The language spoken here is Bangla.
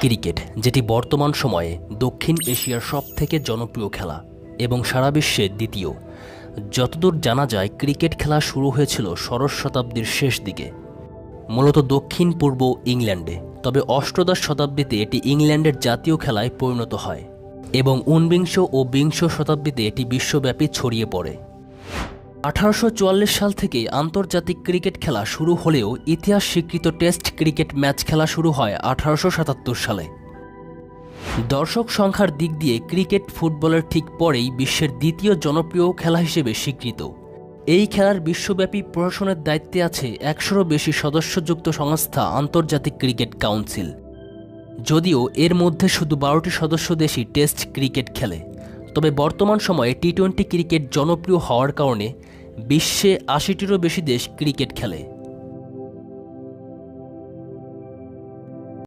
ক্রিকেট, যেটি বর্তমান সময়ে দক্ষিণ এশিয়ার সবথেকে জনপ্রিয় খেলা এবং সারা বিশ্বে দ্বিতীয়। যতদূর জানা যায়, ক্রিকেট খেলা শুরু হয়েছিল ষোড়শ শতাব্দীর শেষ দিকে, মূলত দক্ষিণ পূর্ব ইংল্যান্ডে। তবে অষ্টদশ শতাব্দীতে এটি ইংল্যান্ডের জাতীয় খেলায় পরিণত হয় এবং ঊনবিংশ ও বিংশ শতাব্দীতে এটি বিশ্বব্যাপী ছড়িয়ে পড়ে। আঠারোশো চুয়াল্লিশ সাল থেকে আন্তর্জাতিক ক্রিকেট খেলা শুরু হলেও ইতিহাস স্বীকৃত টেস্ট ক্রিকেট ম্যাচ খেলা শুরু হয় আঠারোশো সাতাত্তর সালে। দর্শক সংখ্যার দিক দিয়ে ক্রিকেট ফুটবলের ঠিক পরেই বিশ্বের দ্বিতীয় জনপ্রিয় খেলা হিসেবে স্বীকৃত। এই খেলার বিশ্বব্যাপী প্রশাসনের দায়িত্বে আছে একশোরও বেশি সদস্যযুক্ত সংস্থা আন্তর্জাতিক ক্রিকেট কাউন্সিল। যদিও এর মধ্যে শুধু বারোটি সদস্য দেশই টেস্ট ক্রিকেট খেলে। তবে বর্তমান সময়ে টি টোয়েন্টি ক্রিকেট জনপ্রিয় হওয়ার কারণে বিশ্বে আশিটিরও বেশি দেশ ক্রিকেট খেলে।